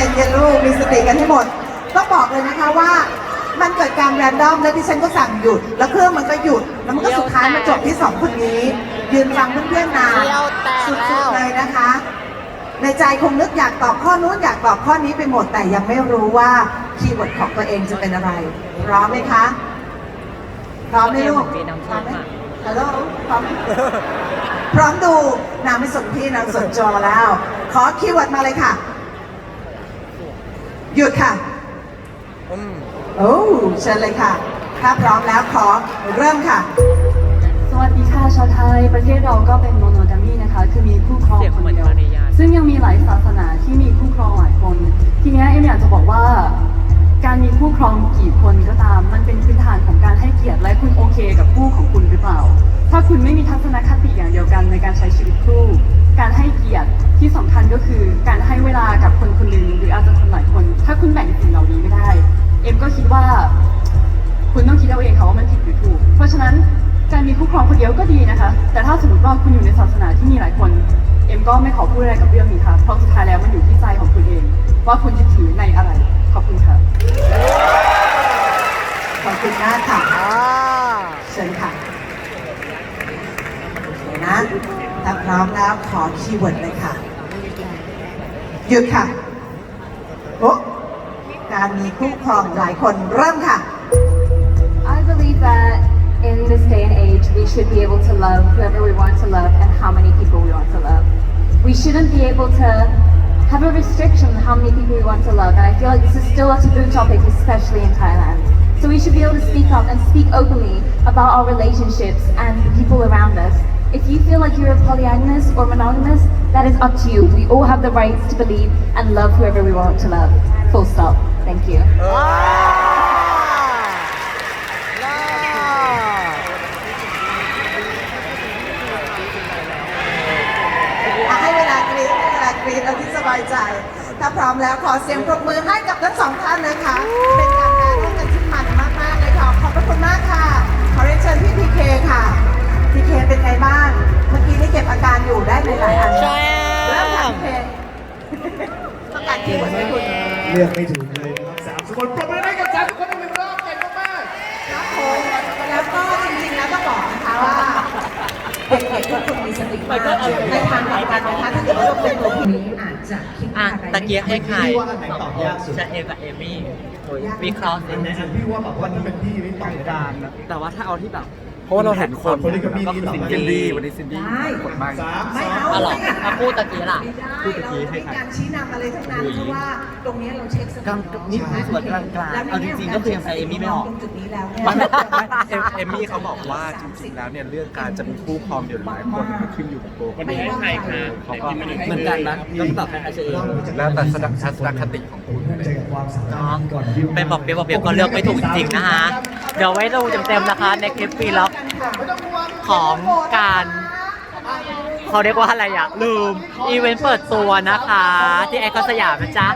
ใช่ใจเย็นลูกมีสติกันให้หมด ต้องบอกเลยนะคะว่ามันเกิดการแรนดอมแล้วดิฉันก็สั่งหยุด แล้วเครื่องมันก็หยุด แล้วมันก็สุดท้ายมาจบที่สองคนนี้ ยืนฟังเพื่อนๆนานเดียวแตกสุแล้ดวๆเลยนะคะ ในใจคงนึกอยากตอบข้อนู้นอยากตอบข้อนี้ไปหมดแต่ยังไม่รู้ว่าคีย์เวิร์ดของตัวเองจะเป็นอะไรพร้อมไหมคะพร้อมไหมลูกมีน้ำพร้อมไหมส้มอะฮัลโหลพร้อมพร้อมดูนางไม่สนพี่นางสนจอแล้ว ขอคีย์เวิร์ดมาเลยค่ะ หยุดค่ะอืมโอ้เชิญเลยค่ะ ถ้าพร้อมแล้วขอเริ่มค่ะ สวัสดีค่ะชาวไทย ประเทศเราก็เป็นโมโนกามีนะคะ คือมีคู่ครองเสียงคนเหมือนเดียวมาริยาซึ่งยังมีหลายศาสนาที่มีคู่ครองหลายคน ทีเนี้ยเอ็มอยากจะบอกว่า การมีคู่ครองกี่คนก็ตาม มันเป็นพื้นฐานของการให้เกียรติและคุณโอเคกับคู่ของคุณหรือเปล่า ถ้าคุณไม่มีทัศนคติอย่างเดียวกันในการใช้ชีวิตคู่ การให้เกียรติที่สำคัญก็คือการให้เวลา ต้องคิดเอาเองค่ะว่ามันผิดหรือถูก เพราะฉะนั้นการมีคู่ครองคนเดียวก็ดีนะคะ แต่ถ้าสมมติว่าคุณอยู่ในศาสนาที่มีหลายคน เอ็มก็ไม่ขอพูดอะไรกับเรื่องนี้ค่ะ เพราะสุดท้ายแล้วมันอยู่ที่ใจของคุณเอง ว่าคุณจะถือในอะไร ขอบคุณค่ะ ขอบคุณมากค่ะอ่าเชิญค่ะเดี๋ยวนะถ้าพร้อมแล้วขอคีย์เวิร์ดเลยค่ะหยุดค่ะโอ้การมีคู่ครองหลายคนเริ่มค่ะ love whoever we want to love and how many people we want to love. We shouldn't be able to have a restriction on how many people we want to love. And I feel like this is still a taboo topic, especially in Thailand. So we should be able to speak up and speak openly about our relationships and the people around us. If you feel like you're a polyamorous or monogamous, that is up to you. We all have the rights to believe and love whoever we want to love. Full stop. Thank you. Ah! อะให้เวลากรีดให้เวลากรีดเอาที่สบายใจ ถ้าพร้อมแล้วขอเสียงปรบมือให้กับทั้งสองท่านนะคะ เป็นการแปรร่วมกันที่มันมากๆเลยค่ะ ขอบพระคุณมากค่ะ ขอเรียนเชิญพี่พีเคค่ะ พีเคเป็นไงบ้าง เมื่อกี้นี่เก็บอาการอยู่ได้หลายๆอันใช่เริ่มค่ะพีเคต้องการคีย์เวิร์ดไหมคุณ เลือกไม่ถูกเลย มีสติมากในทางกลับกันนะคะถ้าเกิดว่าเราเป็นตัวผู้นี้อาจจะคิดอะอะไรตะเกียบให้ใครพี่ว่าอันไหนตอบยากสุดจะเอกับเอมี่วิเคราะห์สิจริงๆพี่ว่าแบบว่านี่เป็นพี่นี่ตอบไม่ได้นะแต่ว่าถ้าเอาที่แบบเพ ราะว่าเราเห็นคนคนที่กับพี่ก็นี่คือตอบซินไม่ได้ดี้วันนี้ซินดี้ได้กดมากสามไม่สองเอาเอาหรอถ้าพูดตะกี้ล่ะไม่ได้เราจะมีการชี้นำอะไรทั้งนั้นเพราะว่าตรงนี้เราเช็คสติกลางนี่คือส่วนกลางๆเอาจริงๆก็คือยังแพ้เอมี่ไม่ออก ตรงจุดนี้แล้วเนี่ย ไม่ไม่ไม่เอมเอมมี่เขาบอกว่าจริงๆแล้วเนี่ยเรื่องการจะมีคู่ครองเดียวหลายคนมันขึ้นอยู่กับตัวคนไม่เองว่าใครค่ะ เขาก็เหมือนกันนะก็แบบให้อาเชเองแล้วแต่ทัศนคติของคุณเจอกับความสามารเนาะถก่อนที่เป็นบอกเปียกบอกเปียกก็เลือกไม่ถูกจริงๆนะคะ เดี๋ยวไว้ดูเต็มๆนะคะในคลิปฟรีล็อก ของการเขาเรียกว่าอะไรอะลืม อีเวนต์เปิดตัวนะคะ ที่แอคอนสยามนะจ๊ะ